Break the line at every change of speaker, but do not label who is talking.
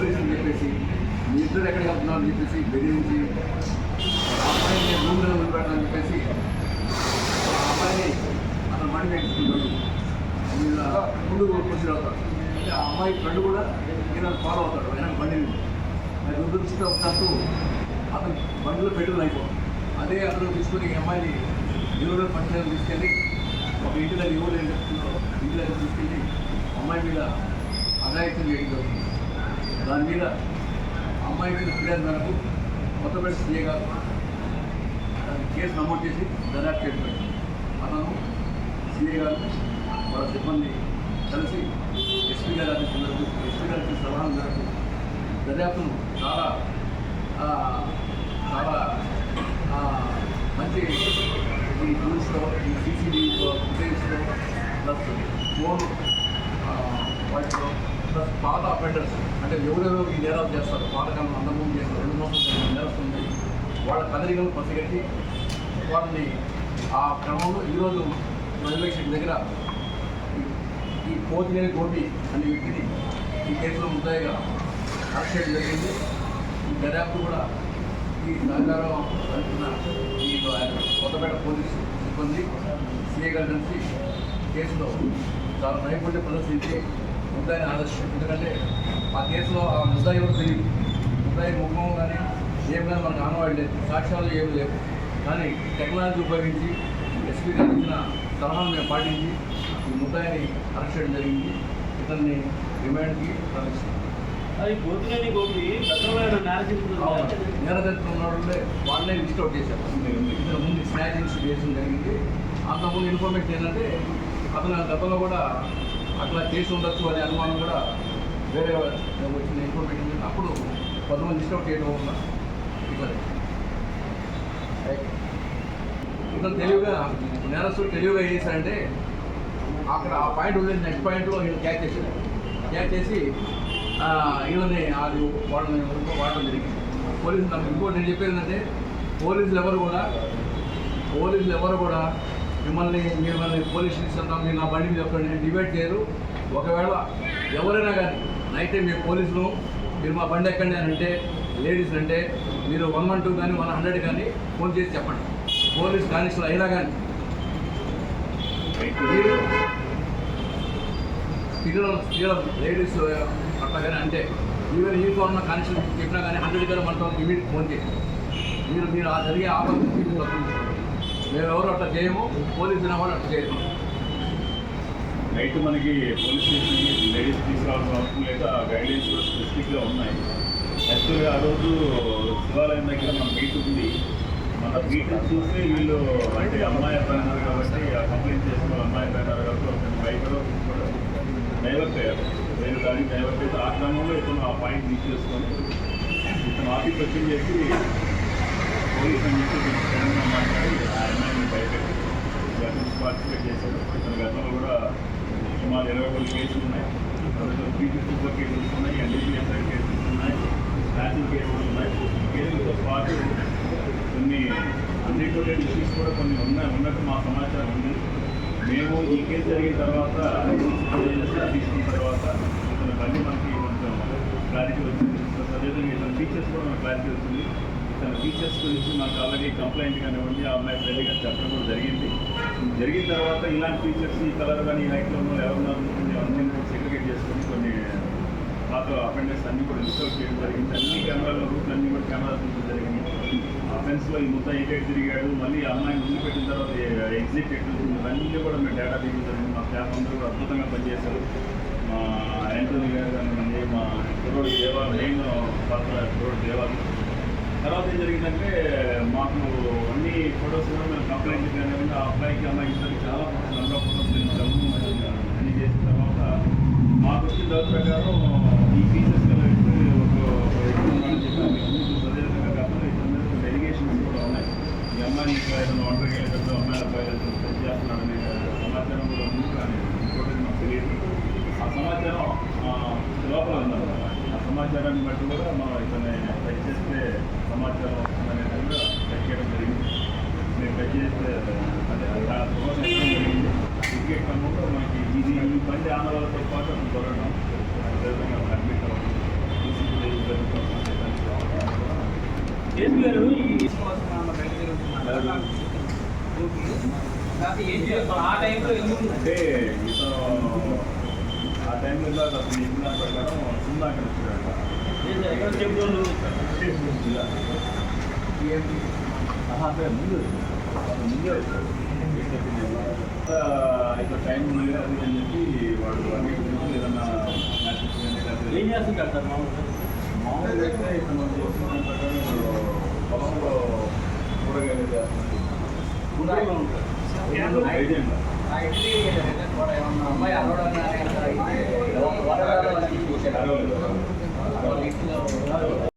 పోలీసులు చెప్పేసి మీ ఇద్దరు ఎక్కడికి వెళ్తున్నారని చెప్పేసి బెదిరించి ఆ అమ్మాయిని రూమ్లో వదిలిపెట్టాలని చెప్పేసి ఆ అమ్మాయిని అతను మణి పెట్టుకుంటాడు. వీళ్ళ ముందు ప్రొసీడ్ అవుతాడు అంటే ఆ అమ్మాయి ఫ్రెండ్ కూడా ఈయన ఫాలో అవుతాడు వెనక బండిని మీద. అది దురదృష్టవశాత్తు అతను బండిలో పెట్టుకుని అయిపోతుంది అదే అతను తీసుకుని ఈ అమ్మాయిని ఎవరో పంచాయతీ తీసుకెళ్ళి ఒక ఇంటి దగ్గర ఎవరు ఏం చెప్తుందో ఇంటి దగ్గర తీసుకెళ్ళి అమ్మాయి మీద అఘాయిత్యం చేయడం జరుగుతుంది. దాని మీద అమ్మాయి మీద ఫిర్యాదు మేరకు కొత్తపేట సీఏ గారు దాన్ని కేసు నమోదు చేసి దర్యాప్తు చేయడం అతను సీఏ గారు వాళ్ళ సిబ్బంది కలిసి ఎస్పీ గారి ఆదేశం మేరకు ఎస్పీ గారికి సలహా మేరకు దర్యాప్తును చాలా చాలా మంచి ఈ టూల్స్లో ఈ సీసీటీవీ ఫుటేజ్లో ప్లస్ ఫోన్ పాత అఫెండర్స్ అంటే ఎవరెవరో ఈ నేరాలు చేస్తారు? పాతకాలం అందరం చేస్తారు రెండు మోసం నేరస్తుంది వాళ్ళ కదలికలు పసిగట్టి వాళ్ళని ఆ క్రమంలో ఈరోజు రైల్వే స్టేషన్ దగ్గర ఈ- ఈ కోతినేని గోపి అనే వ్యక్తిని ఈ కేసులో ముద్దాయిగా అరెస్ట్ చేయడం జరిగింది. ఈ దర్యాప్తు కూడా ఈ సహకారం అంటున్న ఈ కొత్తపేట పోలీసు సిబ్బంది సిఏ గారి నుంచి కేసులో చాలా నైపుణ్యం ప్రదర్శించి ముద్దాయిని ఆదర్శం. ఎందుకంటే ఆ కేసులో ఆ ముద్దాయి ఎవరు తెలియదు. ముద్దాయి ముఖం కానీ ఏం కానీ మనకు ఆనవాళ్ళు లేదు. సాక్ష్యాలు ఏమి లేవు. కానీ టెక్నాలజీ ఉపయోగించి ఎస్పీ గారు ఇచ్చిన సలహాను మేము పాటించి ఈ ముద్దాయిని అరెస్ట్ చేయడం జరిగింది. ఇతన్ని రిమాండ్కి తరలిస్తాం
అది గోపినేని గోపి
వాళ్ళే లిస్ట్ అవుట్ చేశారు. ఇతను ముందు స్నాచింగ్స్ చేయడం జరిగింది. అంతకుముందు ఇన్ఫర్మేషన్ ఏంటంటే అతను గతంలో కూడా అట్లా చేసి ఉండొచ్చు అనే అనుమానం కూడా వేరే వచ్చిన ఇన్ఫర్మేషన్ అప్పుడు కొంతమంది లిస్ట్ అవుట్ చేయడం వల్ల ఇట్లా ఇతను తెలివిగా నేరస్తుడు తెలివిగా ఏం చేశాడంటే అక్కడ ఆ పాయింట్ ఉంది నెక్స్ట్ పాయింట్లో ఈయన క్యాచ్ చేశాడు. క్యాచ్ చేసి ఆ, ఈయనని అది వాడడం వాడడం జరిగింది. పోలీసులు నాకు ఇంకోటి నేను చెప్పేది ఏంటంటే పోలీసులు ఎవరు కూడా పోలీసులు ఎవరు కూడా మిమ్మల్ని మిమ్మల్ని పోలీస్ స్టేషన్ మీరు నా బండి మీద చెప్పండి డిబేట్ చేయరు. ఒకవేళ ఎవరైనా కానీ నైట్ టైం పోలీసులు మీరు మా బండి ఎక్కండి అని అంటే లేడీస్ అంటే మీరు వన్ వన్ టూ కానీ వన్ హండ్రెడ్ కానీ ఫోన్ చేసి చెప్పండి. పోలీస్ కానిస్టేబుల్ అయినా కానీ మీరు స్త్రీలు స్త్రీల లేడీస్ అట్లా కానీ అంటే ఈవెన్ యూనిఫామ్ ఉన్న కానిస్టేబుల్ చెప్పినా కానీ హండ్రెడ్ కానీ మనతో ఇమీడియట్ ఫోన్ చేయండి. మీరు మీరు ఆ జరిగే ఆపద మేము ఎవరు అట్లా చేయము పోలీసులు వాళ్ళు అట్లా చేయము.
నైట్ మనకి పోలీస్ స్టేషన్కి లేడీస్ తీసుకురావాల్సిన అవసరం లేదు ఆ గైడ్లైన్స్ కూడా స్పెసిఫిక్గా ఉన్నాయి. యాక్చువల్గా ఆ రోజు శివాలయం దగ్గర మన మీట్ ఉంది. మన మీట్ చూస్తే వీళ్ళు అంటే అమ్మాయి అబ్బాయి అన్నారు కాబట్టి ఆ కంప్లైంట్ చేసుకున్న అమ్మాయి అబ్బాయి అన్నారు కాబట్టి ఒక బైక్ డైవర్ట్ అయ్యారు. నేను దానికి డైవర్ట్ అయితే ఆ క్రమంలో ఇతను ఆ పాయింట్ తీసుకొని చేసుకొని ఇతను ఆఫీస్ వచ్చి చెప్పి అని చెప్పి మాట్లాడి ఆ భయపెట్టి పార్టిసిపేట్ చేశాడు ఇతని గతంలో కూడా సుమారు ఇరవై కొన్ని కేసులు ఉన్నాయి తర్వాత పీటీ సూపర్ కేసులు ఉన్నాయి ఎన్డీపీఎస్ఐ కేసులు ఉన్నాయి స్టాటింగ్ కేసులు ఉన్నాయి కేసులతో పాటు కొన్ని అన్రిపోర్టెడ్ ఇష్యూస్ కూడా కొన్ని ఉన్నాయి ఉన్నట్టు మా సమాచారం ఉంది మేము ఈ కేసు జరిగిన తర్వాత తీసుకున్న తర్వాత ఇతని బండి మనకి కొంచెం క్లారిటీ వచ్చింది. ప్లస్ అదేవిధంగా టీచర్స్ కూడా మనకు క్లారిటీ వచ్చింది. తన ఫీచర్స్ గురించి మాకు ఆల్రెడీ కంప్లైంట్ కానివ్వండి ఆ అమ్మాయి ఫ్రెండ్ గారు చెప్పడం కూడా జరిగింది. జరిగిన తర్వాత ఇలాంటి ఫీచర్స్ ఈ కలర్ కానీ ఈ హైట్లో ఉన్న ఎవరున్నారు అన్నీ కూడా సెగ్రిగేట్ చేసుకొని కొన్ని పాత అఫెండర్స్ అన్నీ కూడా లిస్ట్అవుట్ చేయడం జరిగింది. అన్ని కెమెరాల రూట్లు అన్నీ కూడా కెమెరాలు చూడడం జరిగింది అఫెన్స్లో ఈ మొత్తం ఎయిట్ తిరిగాడు. మళ్ళీ ఆ అమ్మాయిని ముందు పెట్టిన తర్వాత ఎగ్జిట్ ఎట్ అన్నీ కూడా మేము డేటా తీయడం జరిగింది. మా స్టాఫ్ అందరూ కూడా అద్భుతంగా పనిచేశారు. మా యాంటోనీ గారు కానివ్వండి మా కుర్రోడు దేవాలయం పాత్ర కుర్రోడు దేవాలయం. తర్వాత ఏం జరిగిందంటే మాకు అన్ని ఫొటోస్ మేము కంప్లైంట్ కానివ్వండి ఆ అబ్బాయికి అమ్మాయి ఇద్దరికి చాలా ఫొటోస్ నంబర్ ఆఫ్ ఫొటోస్ తెచ్చాము అన్ని చేసిన తర్వాత మాకు వచ్చిన దాని ప్రకారం ఈ ఫీచర్స్ కలిపి ఒక ఒక చెప్పాము. అదేవిధంగా గతంలో డెలిగేషన్స్ కూడా ఉన్నాయి. ఈ అమ్మాయిని ఇంకా ఏదైనా ఒంటరికి వెళ్ళేటప్పుడు అమ్మాయి అబ్బాయి టచ్ చేస్తున్నాడనే సమాచారం కూడా ఉంది కానీ ఇంకోటి మాకు తెలియదు. ఆ సమాచారం లోపల ఉందన్నమాట. ఆ సమాచారాన్ని బట్టి కూడా మనం ఇతను టచ్ చేస్తే సమాచారం వస్తుందనే విధంగా టచ్ చేయడం జరిగింది. మేము టచ్ చేస్తే అదే ప్రమోషన్ జరిగింది. టికెట్ కనుక మనకి ఇది ఈ బండి ఆనవాళ్ళతో పాటు మనం దొరకడం అదేవిధంగా అడ్మిట్ అవ్వడం.
జేసీ గారు ఈ
ఆ టైంలో ఎందుకు
అంటే ప్రకారం సున్నా అక్కడ ఇట్లా టైం ఉంది అది అని చెప్పి వాడు అన్ని ఏదన్నా
ఏం చేస్తుంటారు సార్ మామూలుగా
మామూలుగా అయితే ఇతను చేసిన దాని పొలంలో కూరగాయలు చేస్తున్నాడు
ఊళ్ళో
అమ్మాయి అరవడం
i don't know